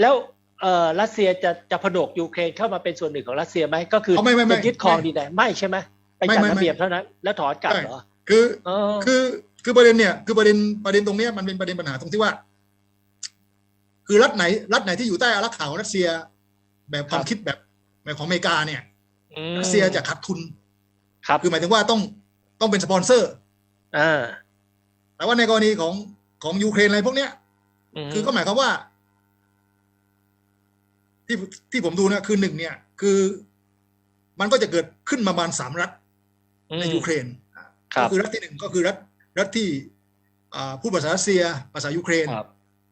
แล้วเอ่อรัสเซียจะจะผนวกยูเครนเข้ามาเป็นส่วนหนึ่งของรัสเซียไหมก็คือเอาไม่ไม่ไม่จะยึดครองไม่ดินแดนไม่ใช่ไหมไปไม่จัดไม่ระไม่เบียบเท่านั้น แล้วถอนกลับใช่เหรอคือเออคือคือประเด็นเนี่ยคือประเด็นประเด็นตรงเนี้ยมันเป็นประเด็นปัญหาตรงที่ว่า คือรัฐไหน รัฐไหนที่อยู่ใต้อารักขาของรัสเซีย แบบความคิดแบบแบบของอเมริกาเนี่ยมรัสเซียจะขาดทุน ครับ คือหมายถึงว่าต้องต้องเป็นสปอนเซอร์อ่าแต่ว่าในกรณีของของยูเครนอะไรพวกเนี้ยมคือก็หมายความว่า ที่ที่ผมดูนะคือหนึ่งเนี่ย คือ มันก็จะเกิดขึ้นมาประมาณสามรัฐอืมในยูเครนครัก็บคือรัฐที่หนึ่งก็คือรัฐรัฐที่อ่าพูดภาษารัสเซียภาษายูเครนครับ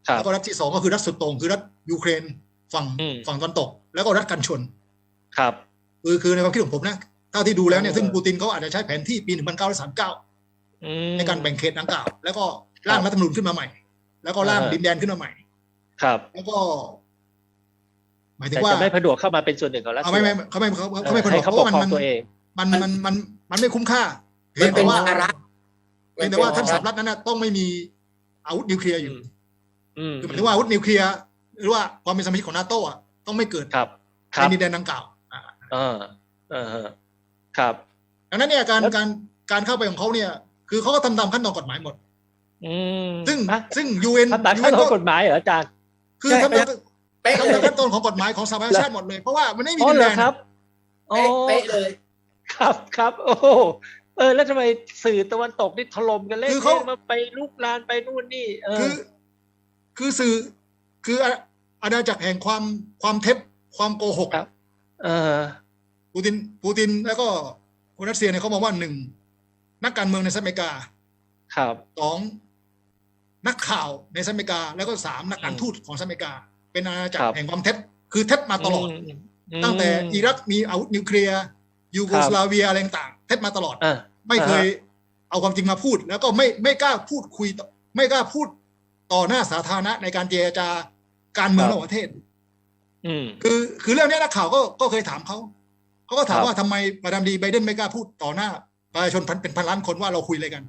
ครับแล้วก็รัฐที่สองก็คือรัฐสุดโต่งคือรัฐยูเครนฝั่งอืมฝั่งตะวันตก แล้วก็รัฐกันชน ครับคือคือในความคิดของผมนะเท่าที่ดูแล้วเนี่ยเออซึ่งปูตินเขาอาจจะใช้แผนที่ปี 1939อืมในการแบ่งเขตดังกล่าว แล้วก็ร่างรัฐธรรมนูญขึ้นมาใหม่ แล้วก็ร่างอ่าฮะดินแดนขึ้นมาใหม่ ครับ แล้วก็ หมายถึงแต่ว่าจะไม่ผนวกเข้ามาเป็นส่วนหนึ่งของรัสเอาเซีไม่ยไม่เขาไม่เขาเขาไม่ผเออนวให้กเขาเพปราะกว่าครองมันตัวเองมันมันมันมันไม่คุ้มค่าเพียงแต่ว่ามันเป็นภาระเพียงแต่ว่าทั้งสามรัฐนั้นนะต้องไม่มีอาวุธนิวเคลียร์อยู่อืมคือหมายถึงว่าอาวุธนิวเคลียร์หรือว่าความเป็นสมาชิกของนาโต้อะต้องไม่เกิดครับคในรับดินแดนดังกล่าวอ่าเออเออครับดังนั้นเนี่ยการแล้วการการเข้าไปของเขาเนี่ย คือเขาก็ทำตามขั้นตอนกฎหมายหมดอืมซึ่งฮะซึ่งยูเอ็นทำตามขั้นตอนกฎหมายเหรออาจารย์คือใช่ทำตาม เป๊ะทำเลตามยขั้นตอนของกฎหมายของสหประชาชาติหมดเลย เพราะว่ามันไม่มีอ๋อดินเหรแดอนครับโอ้เป๊ะเป๊ะเลย ครับครับโอ้โหเออแล้วทำไมสื่อตะวันตกนี่ถล่มกันเล่นคือเขามาไปลุกลานไปนู่นนี่เออคือคือสื่อคืออาอาณาจักรแห่งความความเท็จความโกหกครับ เออปูตินปูตินแล้วก็คนรัสเซียเนี่ยเขามองว่าหนึ่งนักการเมืองในสหรัฐอเมริกา ครับสองนักข่าวในสหรัฐอเมริกา แล้วก็สามนักการอืมทูตของสหรัฐอเมริกา เป็นอาณาจักครัรบแห่งความเท็จคือเท็จมาตลอดมตั้งแต่มอิรักมีอาวุธนิวเคลียร์ยูโกสลาเวียอะไรต่างๆเท็จมาตลอดอ่าไม่เคยเอาความจริงมาพูด แล้วก็ไม่ไม่กล้าพูดคุยต่อไม่กล้าพูดต่อหน้าสาธารณะในการเจรจาการเมืองระหว่างประเทศอืมคือคือเรื่องนี้นักข่าวก็ก็เคยถามเขาเขาก็ถามครับว่าทำไมประธานาธิบดีไบเดนไม่กล้าพูดต่อหน้าประชาชนพันเป็นพันล้านคนว่าเราคุยอะไรกัน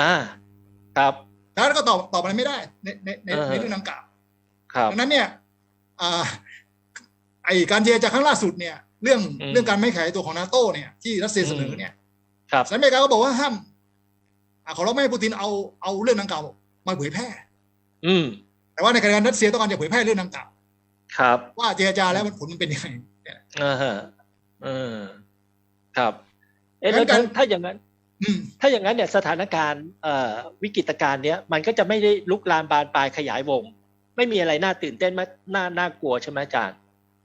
อ่า ครับแล้วก็ตอบตอบอะไรไม่ได้ในในในเออในเรื่องดังกล่าวครับ ดังนั้นเนี่ยอ่าไอการเจรจาครั้งล่าสุดเนี่ย เรื่องอืมเรื่องการไม่ขายตัวของนาโต้เนี่ยที่รัสเซียเสนอเนี่ยครับสหรัฐอเมริกาก็บอกว่าห้ามอ่าขอร้องไม่ให้ปูตินเอาเอาเรื่องดังกล่าวมาเผยแพร่ อืม แต่ว่าในขณะเดียวกันรัสเซียต้องการจะเผยแพร่เรื่องดังกล่าวครับ ว่าเจรจาแล้วมันผลมันเป็นยังไงเนี่ยอ่าฮะเออครับ เอ๊ะงั้แล้วนการถ้าถ้าอย่างนั้นอืมถ้าอย่างนั้นเนี่ยสถานการณ์เอ่อวิกฤตการณ์เนี้ยมันก็จะไม่ได้ลุกลามบานปลายขยายวง ไม่มีอะไรน่าตื่นเต้นมาน่าน่ากลัวใช่ไหมอาจารย์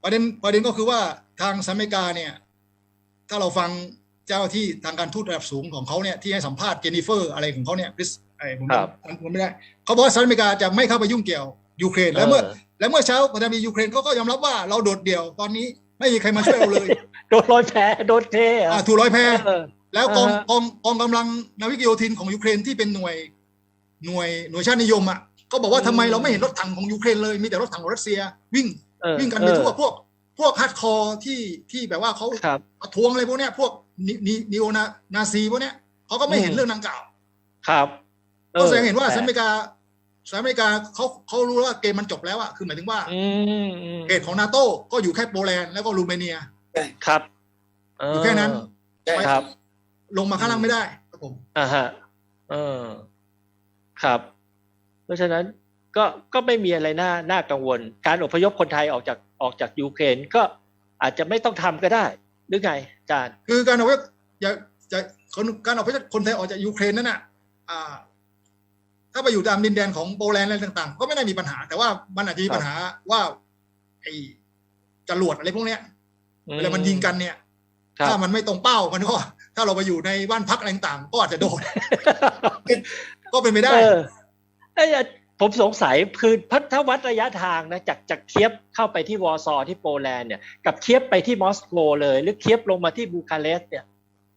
ประเด็นประเด็นก็คือว่าทางสหรัฐอเมริกาเนี่ย ถ้าเราฟังเจ้าที่ทางการทูตระดับสูงของเขาเนี่ยที่ให้สัมภาษณ์เจนนิเฟอร์อะไรของเขาเนี่ยคริสไอ้ผมครับจำผมไม่ได้เขาบอกว่าสหรัฐอเมริกาจะไม่เข้าไปยุ่งเกี่ยวยูเครนแล้วเมื่อเออและเมื่อเช้าประธานาธิบดียูเครนเขาก็ยอมรับว่าเราโดดเดี่ยวตอนนี้ไม่มีใครมาช่วยเราเลยโดนลอยแพโดนเทเหรออ่าถูกร้อยแพเออแล้วกองอ่าฮะกองกองกำลังนาวิกโยธินของยูเครนที่เป็นหน่วยหน่วยหน่วยชาตินิยมอะ ก็บอกว่าทำไมเราไม่เห็นรถถังของยูเครนเลยมีแต่รถถังของรัสเซีย วิ่งเออวิ่งกันไปทั่วพวก พวกฮาร์ดคอร์ที่ที่แบบว่าเขาครับประท้วงอะไรพวกเนี้ยพวกนินินิโอนานาซีพวกเนี้ยเขาก็ไม่เห็นอืมเรื่องดังกล่าว ครับก็แสดงเห็นว่าสหรัฐอเมแต่ริกาสหรัฐอเมริกาเขาเขารู้ว่าเกมมันจบแล้วอะคือหมายถึงว่าอืมอืมเขตของนาโต้ก็อยู่แค่โปแลนด์แล้วก็รูเมเนียครับเอยู่แค่นั้นใช่ครับ ลงมาข้างล่างไม่ได้ครับผมอ่าฮะเออครับเพ ราะฉะนั้นก็ก็ไม่มีอะไรน่าน่ากังวล การอพยพคนไทยออกจากออกจากยูเครนก็อาจจะไม่ต้องทำก็ได้หรือไงอาจารย์คือการเอาไปอย่าจะคนการเอาไปคนไทยออกจากยูเครนนั่นน่ะอ่าถ้าไปอยู่ตามดินแดนของโปแลนด์อะไรต่าง ๆ ก็ไม่ได้มีปัญหา แต่ว่ามันอาจจะมีปัญหาว่าไอ้จรวดอะไรพวกเนี้ยเวลามันยิงกันเนี่ยครับถ้ามันไม่ตรงเป้ามันก็ถ้าเราไปอยู่ในบ้านพักอะไรต่างๆก็อาจจะโดนก็เป็นไปได้ เออเอ้ยผมสงสัยคือพัถ้าวัดระยะทางนะจากจากเคียบเข้าไปที่วอร์ซอที่โปแลนด์เนี่ยกับเคียบไปที่มอสโกเลย หรือเคียบลงมาที่บูคาเรสต์เนี่ย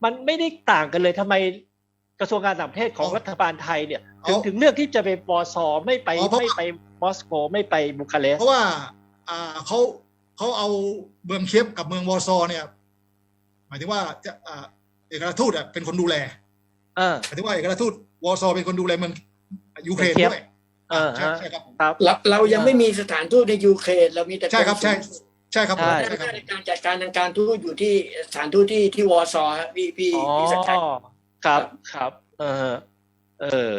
มันไม่ได้ต่างกันเลยทำไมกระทรวงการต่างประเทศของเอารัฐบาลไทยเนี่ย ถึงเอาถึงเลือกที่จะไปวอร์ซอไม่ไปเอาเพราะไม่ไปมอสโกไม่ไปบูคาเรสเพราะว่าอ่าเขาเขาเอาเมืองเคียบกับเมืองวอร์ซอเนี่ย หมายถึงว่าจะอ่าเอกอัครทูตอะเป็นคนดูแลอ่าหมายถึงว่าเอกอัครทูตวอร์ซอเป็นคนดูแลเมือง ยูเครนเคียบด้วยเออใช่ฮะใช่ครับครับเราเรายังไม่มีสถานทูตในยูเครนเรามีแต่ใช่ครับกงใช่สุลใช่ครับผมใช่หใช่ครับน้าในการจัดการทางการทูตอยู่ที่สถานทูตที่ที่วอร์ซอฮะพี่พี่อ๋อพี่สักชัยครับครับ เออเออ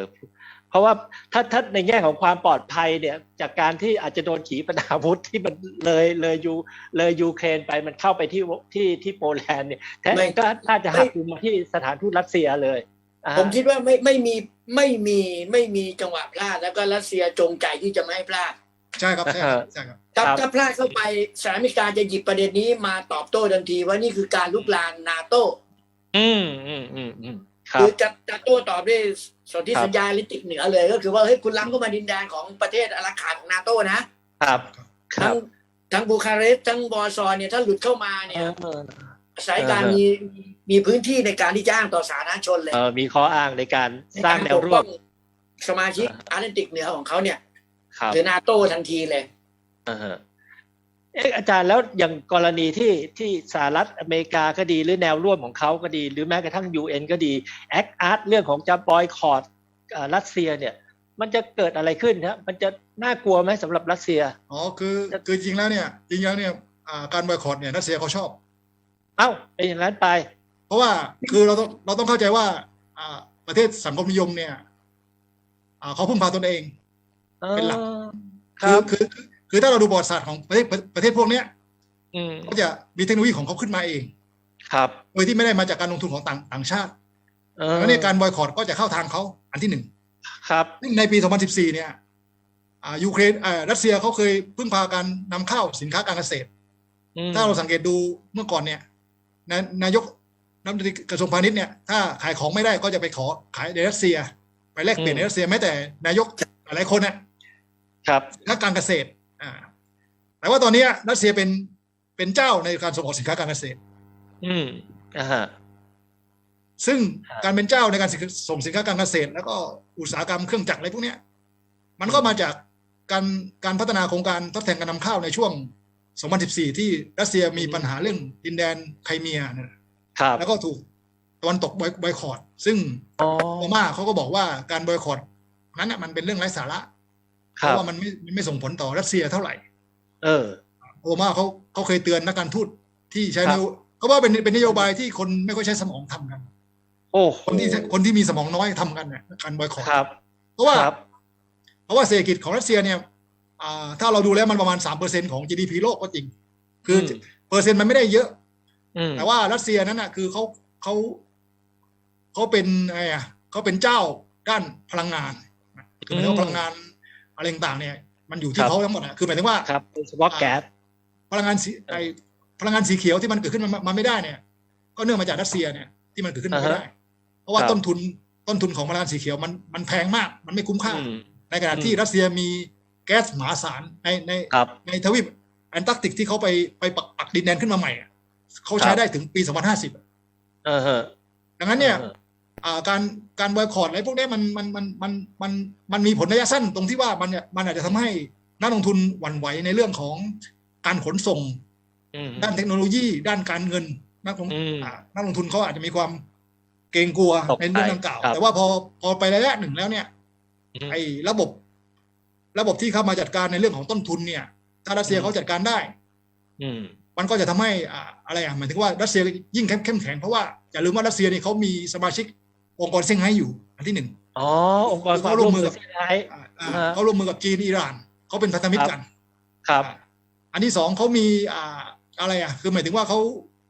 เพราะว่าถ้าถ้าในแง่ของความปลอดภัยเนี่ย จากการที่อาจจะโดนขีปนาวุธที่มันเลยเลยยูเลยยูเครนไปมันเข้าไปที่ที่ที่โปแลนด์เนี่ยแท้ก็น่าจะหักมุมมาที่สถานทูตรัสเซียเลยอ่า ผมคิดว่าไม่ไม่มีไม่มีไม่มีจังหวะพลาดแล้วก็รัสเซียจงใจที่จะไม่ให้พลาดใช่ครับใช่ครับใช่ครับถ้าครับถ้าพลาดเข้าไปสหรัฐอเมริกาจะหยิบประเด็นนี้มาตอบโต้ทันทีว่านี่คือการลุกลานนาโต้อืมอืมอืมอืมครัคืบอจะจะโต้ตอบด้วยสนธิครับสัญญาลิติกเหนือเลย ก็คือว่าเฮ้ยคุณล้ำเข้ามาดินแดนของประเทศอาราขาของนาโต้นะครับครัทั้บงทั้งบูคาเรสต์ทั้งวอร์ซอเนี่ยถ้าหลุดเข้ามาเนี่ยเออสายการเออมีมีพื้นที่ในการที่จะอ้างต่อสาธารณชนเลยเออมีข้ออ้างในการสร้างแนวร่วมในกาปกป้องสมาชิกอาร์แลนติกเหนือของเขาเนี่ยครับหรือนาโต้ทันทีเลยอ่าฮะเอ๊ะอาจารย์แล้วอย่างกรณีที่ที่สหรัฐอเมริกาก็ดีหรือแนวร่วมของเขาก็ดี หรือแม้กระทั่ง UN ก็ดีแอคอาร์ตเรื่องของจะบอยคอรดรัสเซียเนี่ย มันจะเกิดอะไรขึ้นฮะมันจะน่ากลัวไหมสำหรับรัสเซียอ๋อคือคือจริงแล้วเนี่ยจริงแล้วเนี่ยอ่าการบอยคอตเนี่ยรัสเซียเขาชอบ เอ้าเป็นอย่างนั้นไป เพราะว่าคือเราต้องเราต้องเข้าใจว่า อ่า ประเทศสังคมนิยมเนี่ย อ่าเขาพึ่งพาตนเอง เป็นหลักคคือรับคือคือคือถ้าเราดูประวัติศาสตร์ของประเทศประเทศพวกเนี้ยอืมเขาจะมีเทคโนโลยีของเขาขึ้นมาเอง ครับโดยที่ไม่ได้มาจากการลงทุนของต่างต่างชาติเออแล้วในยการบอยคอตก็จะเข้าทางเขาอันที่หนึ่งครับซึ่งในปี 2014 เนี่ยอ่ายูเครนอ่ารัสเซียเขาเคยพึ่งพาการนำเข้าสินค้าการเกษตรอืมถ้าเราสังเกตดูเมื่อก่อนเนี่ย นายนายกรัฐมนตรีกระทรวงพาณิชย์เนี่ยถ้าขายของไม่ได้ก็จะไปขอขายในรัสเซีย ไปแลกเปลี่ยนในรัสเซียแม้แต่นายกหลายๆคนเนี่ยครับนักการเกษตรอ่าแต่ว่าตอนนี้รัสเซียเป็นเป็นเจ้าในการส่งออกสินค้าการเกษตร อืมอ่าฮะซึ่งครับการเป็นเจ้าในการส่งสินค้าการเกษตร แล้วก็อุตสาหกรรมเครื่องจักรอะไรพวกเนี้ย มันก็มาจากการการพัฒนาโครงการทดแทนการนำเข้าในช่วง 2014 ที่รัสเซียมีปัญหาเรื่องดินแดนไครเมียนะครับแล้วก็ถูกตะวันตกบอยคอรดซึ่งอ๋อโอบามาเขาก็บอกว่าการบอยคอรดนั้นน่ะมันเป็นเรื่องไร้สาระคเพรับราะว่ามันไม่มันไม่ส่งผลต่อรัสเซียเท่าไหร่ เออ โอบามาเขาเขาเคยเตือนนักการทูตที่ใช้ครับนโยเขาว่าเป็นเป็นนโยบายที่คนไม่ค่อยใช้สมองทำกันโอ้โหคนที่คนที่มีสมองน้อยทำกันเนี่ยการบอยคอรดครับเพราะว่าครับเพราะว่าเศรษฐกิจของรัสเซียเนี่ยอ่า ถ้าเราดูแล้วมันประมาณสามเปอร์เซ็นของ GDP โลกก็จริง คืออมเปอร์เซ็นต์มันไม่ได้เยอะอืมแต่ว่ารัสเซียนั้นน่ะ คือเขาเขาเขาเป็นอะไรอะเขาเป็นเจ้าด้านพลังงานคือหมายถึงว่าพลังงานอะไรต่างๆเนี่ย มันอยู่ที่เขาทั้งหมดอะคือหมายถึงว่าครับโดยเฉพาะแก๊สพลังงานสีไอพลังงานสีเขียวที่มันเกิดขึ้นมามาไม่ได้เนี่ย ก็เนื่องมาจากรัสเซียเนี่ยที่มันเกิดขึ้นมาไม่ได้ เพราะว่าครับต้นทุนต้นทุนของพลังงานสีเขียวมันมันแพงมาก มันไม่คุ้มค่าอืมในขณะที่อืมรัสเซียมี แก๊สมหาศาลในในครับในทวีปแอนตาร์กติกที่เขาไปไปปักปักดินแดนขึ้นมาใหม่อะเขาคใช้รับได้ถึงปี2050เออฮะดังนั้นเนี่ยอออ่าการการบอยคอรดอะไรพวกเนี้ยมันมันมันมันมันมันมีผลระยะสั้นตรงที่ว่ามันเนี่ยมันอาจจะทำให้นักลงทุนหวั่นไหวในเรื่องของการขนส่งอืมด้านเทคโนโลยีด้านการเงินนักลงอืมอ่านักลงทุนเขาอาจจะมีความเกรงกลัวตกใจในเรื่องดังกล่าวครับแต่ว่าพอพอไประยะหนึ่งแล้วเนี่ยอืมไอ้ระบบ ระบบที่เข้ามาจัดการในเรื่องของต้นทุนเนี่ย ถ้ารัสเซียอืมเขาจัดการได้ อืมมันก็จะทำให้อ่าอะไรอะหมายถึงว่ารัสเซียยิ่งเข้มเข้มแข็งเพราะว่าอย่าลืมว่ารัสเซียนี่เขามีสมาชิกองค์กรเซี่ยงไฮ้อยู่ อันที่หนึ่งอ๋อองค์กรความเขาร่ร่ววมมมืมืออกับเซี่ยงไฮ้อ่าอ่าอ่าเขาร่วมมือกับจีนอิหร่านเขาเป็นพันธมิตรกัน ครับอ่าอันที่สองเขามีอ่าอะไรอะ คือหมายถึงว่าเขา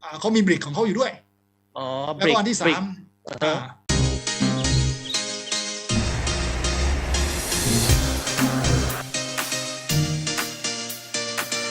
อ่าเขามีบริกของเขาอยู่ด้วยอ๋อแล้ว BRIC ก็อันที่สาม BRIC อ่า